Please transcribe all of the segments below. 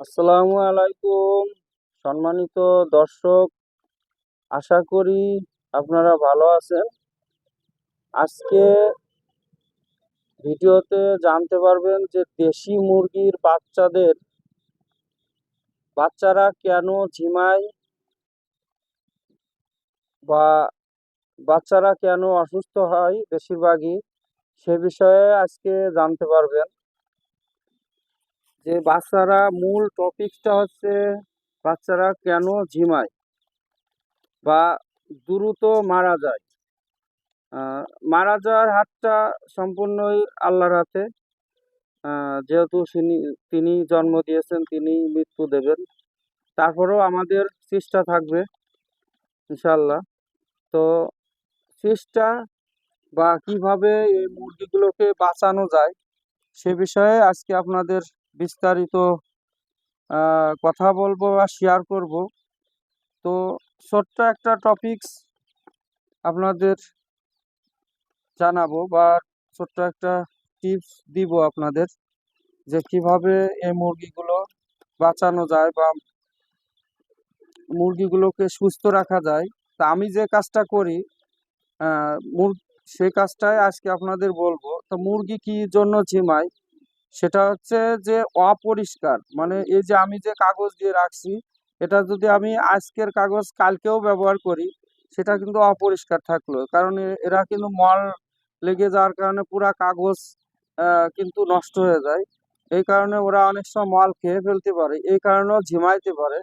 আসসালামু আলাইকুম। সম্মানিত দর্শক, আশা করি আপনারা ভালো আছেন। আজকে ভিডিওতে জানতে পারবেন যে দেশি মুরগির বাচ্চাদের, বাচ্চারা কেন ঝিমায় বা বাচ্চারা কেন অসুস্থ হয় বেশিরভাগই, সে বিষয়ে আজকে জানতে পারবেন। যে বাচ্চারা মূল টপিকটা হচ্ছে বাচ্চারা কেন ঝিমায় বা দ্রুত মারা যায়। মারা যাওয়ার হাতটা সম্পূর্ণই আল্লাহর হাতে। যেহেতু তিনি জন্ম দিয়েছেন, তিনি মৃত্যু দেবেন, তারপরেও আমাদের চেষ্টা থাকবে ইনশাল্লাহ তো চেষ্টা বা কীভাবে এই মুরগিগুলোকে বাঁচানো যায় সে বিষয়ে আজকে আপনাদের বিস্তারিত কথা বলব বা শেয়ার করব। তো ছোট্ট একটা টপিকস আপনাদের জানাব বা ছোট্ট একটা টিপস দিব আপনাদের যে কীভাবে এই মুরগিগুলো বাঁচানো যায় বা মুরগিগুলোকে সুস্থ রাখা যায়। তা আমি যে কাজটা করি সেই কাজটাই আজকে আপনাদের বলব। তো মুরগি কি জন্য ঝিমায়? সেটা হচ্ছে যে অপরিষ্কার। মানে এই যে আমি যে কাগজ দিয়ে রাখছি, এটা যদি আমি আজকের কাগজ কালকেও ব্যবহার করি, সেটা কিন্তু অপরিষ্কার থাকল। কারণ এরা কিন্তু মল লেগে যাওয়ার কারণে পুরা কাগজ কিন্তু নষ্ট হয়ে যায়। এই কারণে ওরা অনেক সময় মল খেয়ে ফেলতে পারে, এই কারণেও ঝিমাইতে পারে।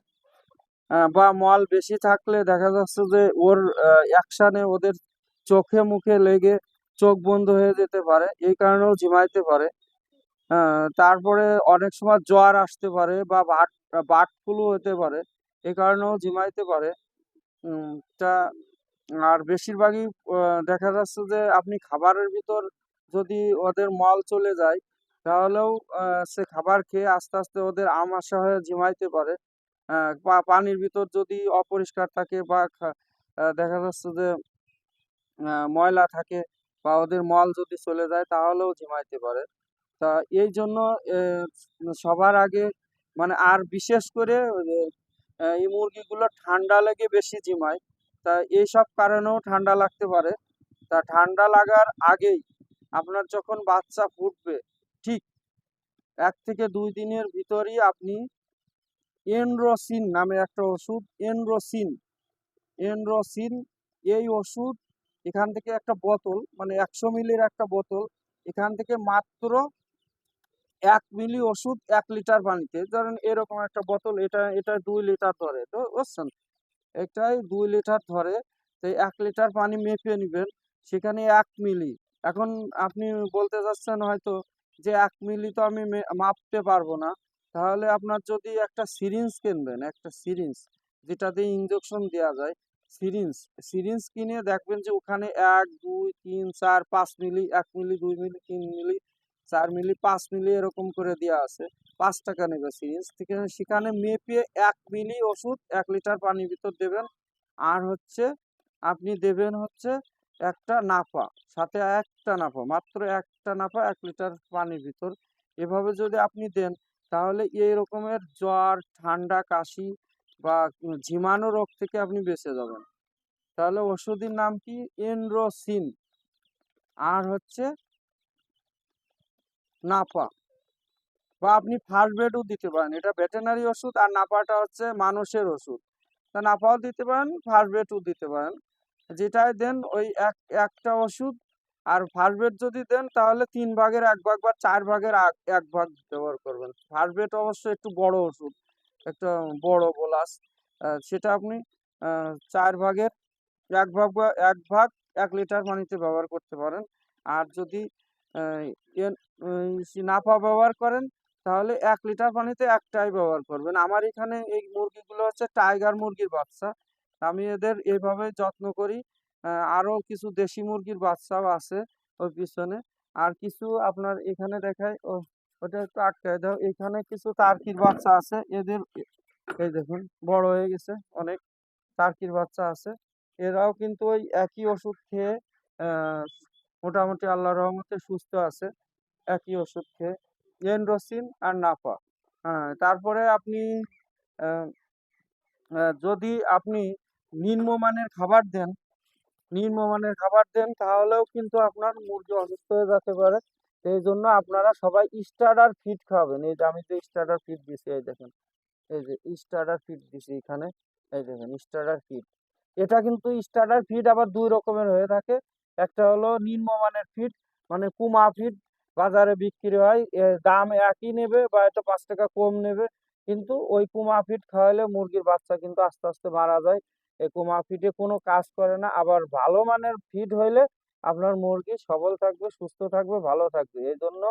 বা মল বেশি থাকলে দেখা যাচ্ছে যে ওর অ্যাকশানে ওদের চোখে মুখে লেগে চোখ বন্ধ হয়ে যেতে পারে, এই কারণেও ঝিমাইতে পারে। তারপরে অনেক সময় জ্বর আসতে পারে বা বাট বার্ড ফ্লু হতে পারে, এ কারণেও ঝিমাইতে পারে। তা আর বেশিরভাগই দেখা যাচ্ছে যে আপনি খাবারের ভিতর যদি ওদের মল চলে যায়, তাহলেও সে খাবার খেয়ে আস্তে আস্তে ওদের আম আমাশা হয়ে ঝিমাইতে পারে। বা পানির ভিতর যদি অপরিষ্কার থাকে বা দেখা যাচ্ছে যে ময়লা থাকে বা ওদের মল যদি চলে যায়, তাহলেও ঝিমাইতে পারে। তা এই জন্য সবার আগে মানে আর বিশেষ করে এই মুরগিগুলো ঠান্ডা লেগে বেশি জিমায়। তা এইসব কারণেও ঠান্ডা লাগতে পারে। তা ঠান্ডা লাগার আগেই আপনার যখন বাচ্চা ফুটবে, ঠিক এক থেকে দুই দিনের ভিতরই আপনি এনরোসিন নামে একটা ওষুধ এনরোসিন এনরোসিন এই ওষুধ এখান থেকে একটা বোতল মানে একশো মিলির একটা বোতল, এখান থেকে মাত্র এক মিলি ওষুধ, এক লিটার পানিতে। ধরেন এরকম একটা বোতল, এটা এটা দুই লিটার ধরে, তো বুঝছেন? এটাই দুই লিটার ধরে, তো এক লিটার পানি মেপে নেবেন, সেখানে এক মিলি। এখন আপনি বলতে চাচ্ছেন হয়তো যে এক মিলি তো আমি মাপতে পারব না। তাহলে আপনার যদি একটা সিরিঞ্জ কিনবেন, একটা সিরিঞ্জ, যেটা দিয়ে ইঞ্জেকশন দেওয়া যায়, সিরিঞ্জ সিরিঞ্জ কিনে দেখবেন যে ওখানে এক, দুই, তিন, চার, পাঁচ মিলি, এক মিলি, দুই মিলি, তিন মিলি চার মিলি, পাঁচ মিলি এরকম করে দেওয়া আছে। পাঁচ টাকা নেবে সেখানে সেখানে মেপে এক মিলি ওষুধ, এক লিটার পানির ভিতর দেবেন। আর হচ্ছে, আপনি দেবেন হচ্ছে একটা নাফা, সাথে একটা নাফা, মাত্র একটা নাফা, এক লিটার পানির ভিতর। এভাবে যদি আপনি দেন, তাহলে এই রকমের জ্বর, ঠান্ডা, কাশি বা ঝিমানো রোগ থেকে আপনি বেঁচে যাবেন। তাহলে ওষুধের নাম কি? এনরোসিন। আর হচ্ছে নাপা বা আপনি ফার্স্ট বেডও দিতে পারেন। এটা ভেটেরিনারি ওষুধ আর নাপাটা হচ্ছে মানুষের ওষুধ। তা নাপাও দিতে পারেন ফার্স্ট বেডও দিতে পারেন। যেটাই দেন ওই এক, একটা ওষুধ আর ফার্স্ট বেড যদি দেন তাহলে তিন ভাগের এক ভাগ বা চার ভাগের এক ভাগ ব্যবহার করবেন। ফার্স্ট বেড অবশ্য একটু বড় ওষুধ, একটা বড় বোলাস। সেটা আপনি চার ভাগের এক ভাগ বা এক ভাগ এক লিটার পানিতে ব্যবহার করতে পারেন। আর যদি নাপা ব্যবহার করেন তাহলে এক লিটার পানিতে একটাই ব্যবহার করবেন। আমার এখানে এই মুরগিগুলো হচ্ছে টাইগার মুরগির বাচ্চা। আমি এদের এইভাবে যত্ন করি। আহ, আরও কিছু দেশি মুরগির বাচ্চাও আছে ওর পিছনে। আর কিছু আপনার এখানে দেখায় ও ওটা একটু আটকায় দাও। এখানে কিছু টার্কির বাচ্চা আছে। এদের এই দেখুন বড় হয়ে গেছে অনেক টার্কির বাচ্চা আছে। এরাও কিন্তু ওই একই ওষুধ খেয়ে মোটামুটি আল্লাহর রহমতে সুস্থ আছে, একই ওষুধ খেয়ে। এনরোসিন আর নাফা। হ্যাঁ তারপরে আপনি যদি আপনি নিম্নমানের খাবার দেন, নিম্নমানের খাবার দেন, তাহলেও কিন্তু আপনার মুরগি অসুস্থ হয়ে যেতে পারে। সেই জন্য আপনারা সবাই স্টার্টার ফিড খাওয়াবেন এই যে আমি যে স্টার্টার ফিড দিছি, এই দেখেন। এই যে স্টার্টার ফিড দিছি এখানে, এই দেখেন, স্টার্টার ফিড। এটা কিন্তু স্টার্টার ফিড আবার দুই রকমের হয়ে থাকে। একটা হলো নিম্নমানের ফিড মানে কুমা ফিট বাজারে বিক্রি হয়। দাম একই নেবে বা এটা পাঁচ টাকা কম নেবে। কিন্তু ওই কুমা ফিড খাওয়ালে মুরগির বাচ্চা কিন্তু আস্তে আস্তে মারা যায়। এই কুমা ফিটে কোনো কাজ করে না। আবার ভালো মানের ফিড হইলে আপনার মুরগি সবল থাকবে, সুস্থ থাকবে, ভালো থাকবে। এই জন্য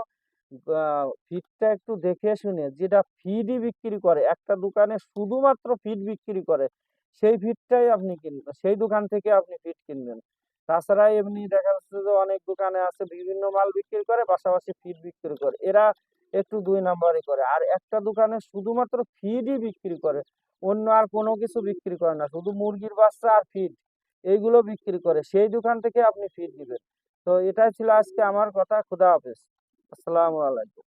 ফিডটা একটু দেখে শুনে যেটা ফিডই বিক্রি করে, একটা দোকানে শুধুমাত্র ফিড বিক্রি করে, সেই ফিডটাই আপনি কিনবেন, সেই দোকান থেকে আপনি ফিড কিনবেন। তাছাড়া এমনি দেখা যাচ্ছে যে অনেক দোকানে আছে, বিভিন্ন মাল বিক্রি করে, পাশাপাশি ফিড বিক্রি করে। এরা একটু দুই নাম্বারই করে। আর একটা দোকানে শুধুমাত্র ফিডই বিক্রি করে। অন্য আর কোনো কিছু বিক্রি করে না। শুধু মুরগির বাচ্চা আর ফিড এইগুলো বিক্রি করে। সেই দোকান থেকে আপনি ফিড দিবেন। তো এটাই ছিল আজকে আমার কথা। খুদা হাফেজ। আসসালামু আলাইকুম।